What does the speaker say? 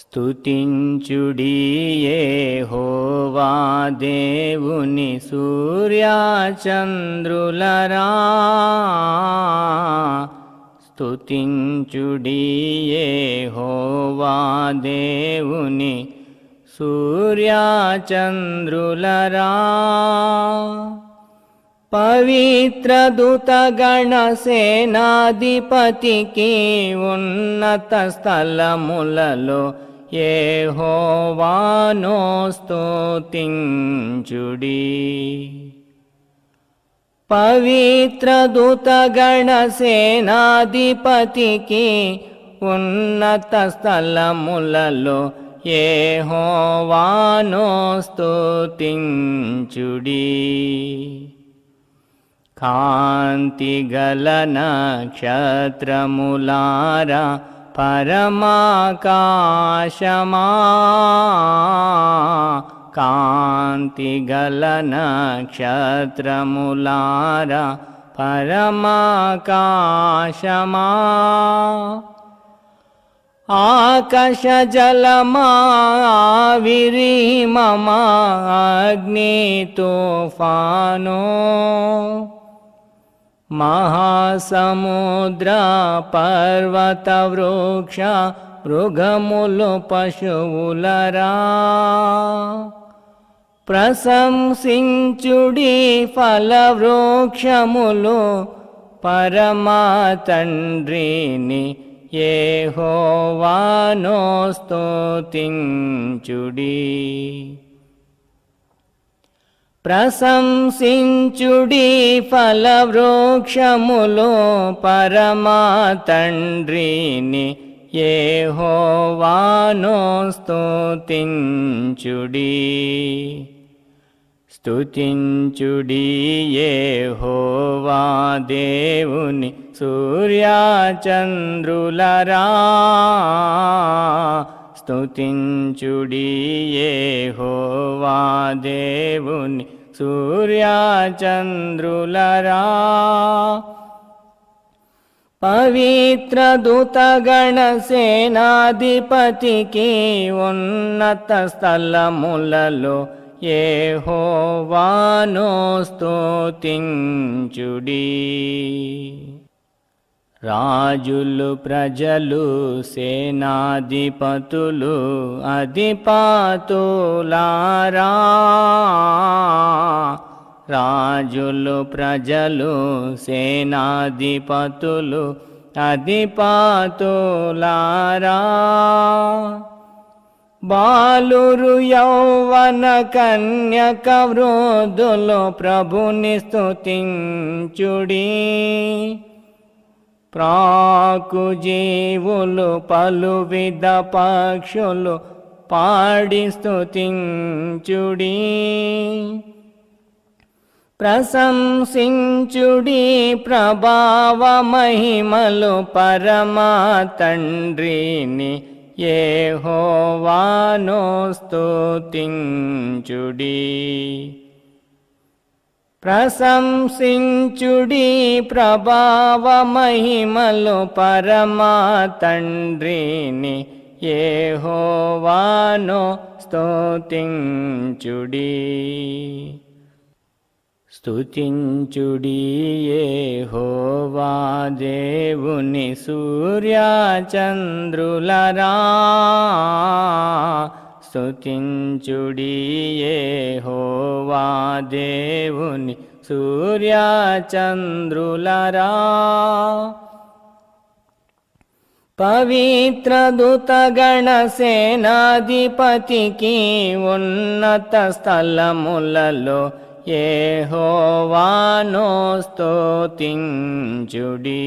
స్తుతించుడి హోవా దేవుని సూర్యాచంద్రులరా. స్తుతించుడి హోవా దేవుని సూర్యాచంద్రులరా పవిత్ర దూతగణ సేనాధిపతికి ఉన్నత స్థలములలో యెహోవాను స్తుతించుడి పవిత్ర సేనాధిపతికి ఉన్నత స్థలములలో యెహోవాను స్తుతించుడి కాంతి గల నక్షత్రములారా परमाकाशमा कान्तिगलनक्षत्रमुलार परमाकाशमा आकशजलमाविरिममाग्निफानो महासमुद्रा पर्वतवृक्ष मृगमुलु प्रशंसिञ्चुडी फलवृक्षमुलु परमातण्ड्रिणि ये होवा नो स्तुतिं ప్రశంసించుడి ఫలవృక్షములు పరమా తండ్రిని యెహోవాను స్తుతించుడి స్తుతించుడి స్తుతించుడి యెహోవా దేవుని సూర్యాచంద్రులరా స్తుతించుడి హోవా దేవుని సూర్యాచంద్రులరా. పవిత్ర దూతగణ సేనాధిపతికి ఉన్నత స్థలములలో ఏ హోవానో స్తుతించుడి. రాజులు ప్రజలు సేనాధిపతులు అధిపతులారా. రాజులు ప్రజలు సేనాధిపతులు అధిపాతులారా. బాలురు యౌవన కన్యక వృద్ధులు ప్రభుని స్తుతించుడి. ప్రాకు జీవులు పలు విధ పక్షులు పాడి స్థుతించుడి ప్రశంసించుడి ప్రభావ మహిమలు పరమా తండ్రిని యెహోవాను స్తుతించుడి. ప్రశంసించుడి ప్రభావ మహిమలు పరమా తండ్రిని ఏ హోవానో స్తోతించుడి స్తుతించుడి ఏ హోవా దేవుని సూర్యచంద్రులరా స్తుతించుడి ఏ హో యెహోవా దేవుని సూర్యాచంద్రులరా. పవిత్ర దూతగణ సేనాధిపతికి ఉన్నత స్థలములలో ఏ హోవానో స్తోతించుడీ.